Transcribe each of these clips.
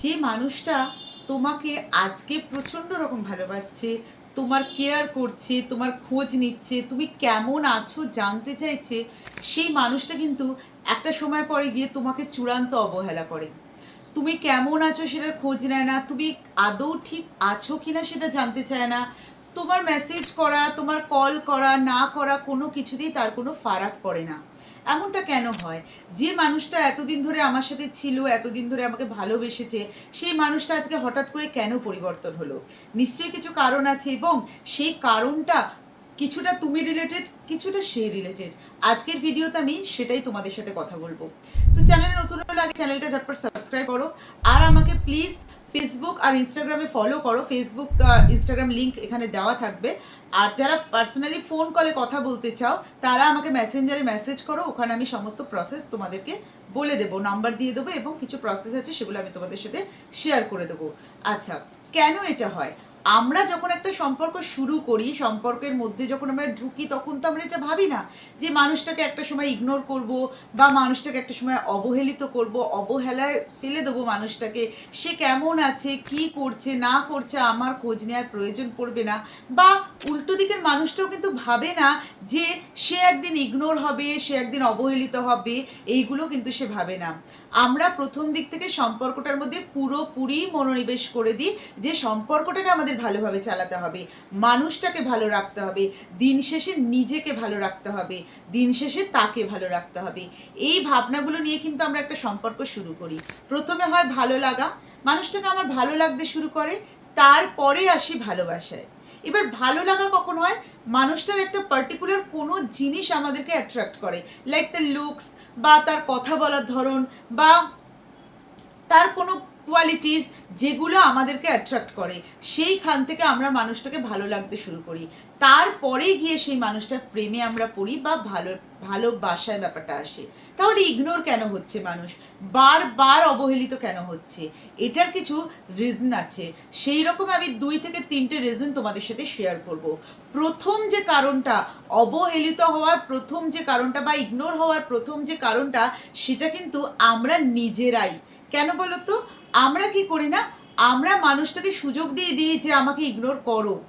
যে মানুষটা তোমাকে আজকে প্রচণ্ড রকম ভালোবাসছে, তোমার কেয়ার করছে, তোমার খোঁজ নিচ্ছে, তুমি কেমন আছো জানতে চাইছে, সেই মানুষটা কিন্তু একটা সময় পরে গিয়ে তোমাকে চূড়ান্ত অবহেলা করে। তুমি কেমন আছো সেটার খোঁজ নেয় না, তুমি আদৌ ঠিক আছো কিনা সেটা জানতে চায় না। তোমার মেসেজ করা, তোমার কল করা, না করা কোনো কিছুতেই তার কোনো ফারাক পড়ে না। এমনটা কেন হয়? যে মানুষটা এতদিন ধরে আমার সাথে ছিল, এতদিন ধরে আমাকে ভালোবেসেছে, সেই মানুষটা আজকে হঠাৎ করে কেন পরিবর্তন হলো? নিশ্চয়ই কিছু কারণ আছে এবং সেই কারণটা কিছুটা তুমি রিলেটেড কিছুটা সে রিলেটেড আজকের ভিডিওতে আমি সেটাই তোমাদের সাথে কথা বলব। তো চ্যানেলে নতুন হলে আগে চ্যানেলটা ঝটপট সাবস্ক্রাইব করো। আর আমাকে প্লিজ ফেসবুক আর ইনস্টাগ্রামে ফলো করো। ফেসবুক ইনস্টাগ্রাম লিঙ্ক এখানে দেওয়া থাকবে। আর যারা পার্সোনালি ফোন কলে কথা বলতে চাও, তারা আমাকে মেসেঞ্জারে মেসেজ করো। ওখানে আমি সমস্ত প্রসেস তোমাদেরকে বলে দেবো। নাম্বার দিয়ে দেবো এবং কিছু প্রসেস আছে, সেগুলো আমি তোমাদের সাথে শেয়ার করে দেবো। আচ্ছা কেন এটা হয়? আমরা যখন একটা সম্পর্ক শুরু করি, সম্পর্কের মধ্যে যখন আমরা ঢুকি, তখন তো আমরা এটা ভাবি না যে মানুষটাকে একটা সময় ইগনোর করব বা মানুষটাকে একটা সময় অবহেলিত করব, অবহেলায় ফেলে দেবো মানুষটাকে। সে কেমন আছে, কি করছে, না করছে, আমার খোঁজ নেওয়ার প্রয়োজন পড়বে না। বা উল্টো দিকের মানুষটাও কিন্তু ভাবে না যে সে একদিন ইগনোর হবে, সে একদিন অবহেলিত হবে, এইগুলো কিন্তু সে ভাবে না। আমরা প্রথম দিক থেকে সম্পর্কটার মধ্যে পুরোপুরি মনোনিবেশ করে দিই যে সম্পর্কটাকে আমাদের ভালোভাবে চালাতে হবে, মানুষটাকে ভালো রাখতে হবে, দিন শেষে নিজেকে ভালো রাখতে হবে, দিন শেষে তাকে ভালো রাখতে হবে। এই ভাবনাগুলো নিয়ে কিন্তু আমরা একটা সম্পর্ক শুরু করি। প্রথমে হয় ভালো লাগা, মানুষটাকে আমার ভালো লাগতে শুরু করে, তারপরে আসি ভালোবাসায়। এবার ভালো লাগা কখন হয়? মানুষটার একটা পার্টিকুলার কোনো জিনিস আমাদেরকে অ্যাট্রাক্ট করে লাইক দ্য লুকস বা তার কথা বলার ধরন বা তার কোনো কোয়ালিটিস যেগুলো আমাদেরকে অ্যাট্রাক্ট করে, সেইখান থেকে আমরা মানুষটাকে ভালো লাগতে শুরু করি। তারপরে গিয়ে সেই মানুষটার প্রেমে আমরা পড়ি বা ভালো ভালোবাসায় ব্যাপারটা আসে। তাহলে ইগনোর কেন হচ্ছে মানুষ? বারবার অবহেলিত কেন হচ্ছে? এটার কিছু রিজন আছে। সেই রকম আমি দুই থেকে তিনটে রিজন তোমাদের সাথে শেয়ার করব। প্রথম যে কারণটা অবহেলিত হওয়ার, প্রথম যে কারণটা বা ইগনোর হওয়ার, প্রথম যে কারণটা, সেটা কিন্তু আমরা নিজেরাই। কেন বলো তো আমরা কি করি না? আমরা মানুষটাকে সুযোগ দিয়ে দিই যে আমাকে ইগনোর করো।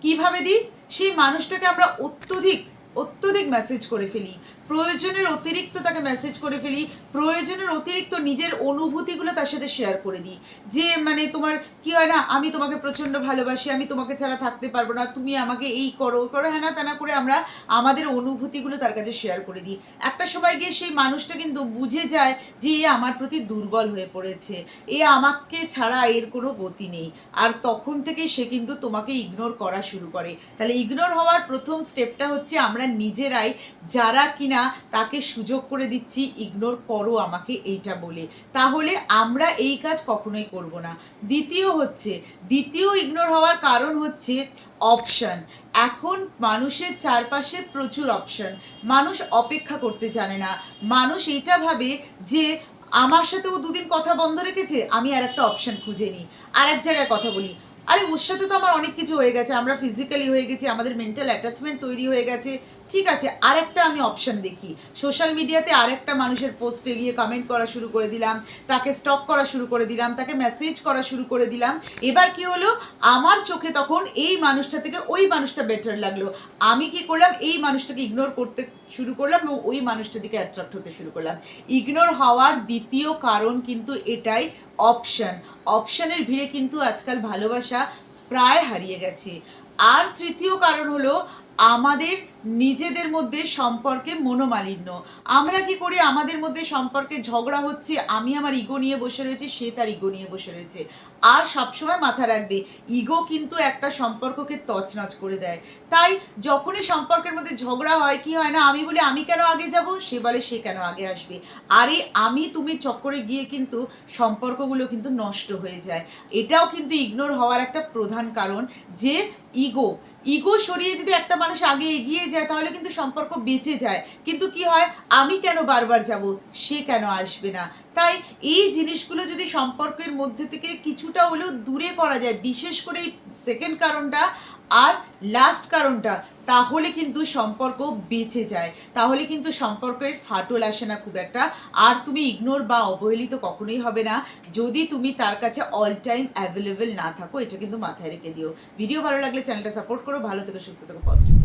কীভাবে দিই? সেই মানুষটাকে আমরা অত্যধিক অত্যধিক মেসেজ করে ফেলি। প্রয়োজনের অতিরিক্ত তাকে মেসেজ করে ফেলি। প্রয়োজনের অতিরিক্ত নিজের অনুভূতিগুলো তার সাথে শেয়ার করে দিই। যে মানে তোমার কি হয় না, আমি তোমাকে প্রচণ্ড ভালোবাসি, আমি তোমাকে ছাড়া থাকতে পারব না, তুমি আমাকে এই করো করো হ্যাঁ না তেনা করে আমরা আমাদের অনুভূতিগুলো তার কাছে শেয়ার করে দিই। একটা সময় গিয়ে সেই মানুষটা কিন্তু বুঝে যায় যে এ আমার প্রতি দুর্বল হয়ে পড়েছে। এ আমাকে ছাড়া এর কোনো গতি নেই। আর তখন থেকে সে কিন্তু তোমাকে ইগনোর করা শুরু করে। তাহলে ইগনোর হওয়ার প্রথম স্টেপটা হচ্ছে আমরা নিজেরাই যারা কিনা তাকে সুযোগ করে দিচ্ছি ইগনোর করো আমাকে এইটা বলে। তাহলে আমরা এই কাজ কখনোই করব না। দ্বিতীয় হচ্ছে, দ্বিতীয় ইগনোর হওয়ার কারণ হচ্ছে অপশন এখন মানুষের চারপাশে প্রচুর অপশন মানুষ অপেক্ষা করতে জানে না। মানুষ এটা ভাবে যে আমার সাথে ও দুদিন কথা বন্ধ রেখেছে, আমি আর একটা অপশন খুঁজে নিই। আর এক জায়গায় কথা বলি। আরে, ওর সাথে তো আমার অনেক কিছু হয়ে গেছে। আমরা ফিজিক্যালি হয়ে গেছি, আমাদের মেন্টাল অ্যাটাচমেন্ট তৈরি হয়ে গেছে। ঠিক আছে, আরেকটা আমি অপশন দেখি। সোশ্যাল মিডিয়াতে আরেকটা মানুষের পোস্টে গিয়ে কমেন্ট করা শুরু করে দিলাম, তাকে স্টক করা শুরু করে দিলাম, তাকে মেসেজ করা শুরু করে দিলাম। এবার কি হলো? আমার চোখে তখন এই মানুষটা থেকে ওই মানুষটা বেটার লাগল। আমি কি করলাম? এই মানুষটাকে ইগনোর করতে শুরু করলাম এবং ওই মানুষটার দিকে অ্যাট্রাক্ট হতে শুরু করলাম। ইগনোর হওয়ার দ্বিতীয় কারণ কিন্তু এটাই অপশন অপশানের ভিড়ে কিন্তু আজকাল ভালোবাসা প্রায় হারিয়ে গেছে। আর তৃতীয় কারণ হলো আমাদের নিজেদের মধ্যে সম্পর্কে মনোমালিন্য। আমরা কি করি? আমাদের মধ্যে সম্পর্কে ঝগড়া হচ্ছে, আমি আমার ইগো নিয়ে বসে রয়েছি, সে তার ইগো নিয়ে বসে রয়েছে। আর সবসময় মাথা রাখবে ইগো কিন্তু একটা সম্পর্ককে তছনছ করে দেয়। তাই যখনই সম্পর্কের মধ্যে ঝগড়া হয়, কি হয় না? আমি বলি, আমি কেন আগে যাব? সে বলে, সে কেন আগে আসবে? আরে, আমি তুমি চক্করে গিয়ে কিন্তু সম্পর্কগুলো কিন্তু নষ্ট হয়ে যায়। এটাও কিন্তু ইগনোর হওয়ার একটা প্রধান কারণ যে ইগো ইগো সরিয়ে যদি একটা মানুষ আগে এগিয়ে যায়, তাহলে কিন্তু সম্পর্ক বেঁচে যায়। কিন্তু কি হয়? আমি কেন বারবার যাব? সে কেন আসবে না? তাই এই জিনিসগুলো যদি সম্পর্কের মধ্যে থেকে কিছুটা হলেও দূরে করা যায়, বিশেষ করে এই সেকেন্ড কারণটা আর লাস্ট কারণটা, তাহলে কিন্তু সম্পর্ক বেঁচে যায়। তাহলে কিন্তু সম্পর্কের ফাটল আসে না খুব একটা। আর তুমি ইগনোর বা অবহেলিত কখনোই হবে না। যদি তুমি তার কাছে অল টাইম অ্যাভেলেবেল না থাকো, এটা কিন্তু মাথায় রেখে দিও। ভিডিও ভালো লাগলে চ্যানেলটা সাপোর্ট করো, ভালো থেকে, সুস্থ থেকো পজিটিভ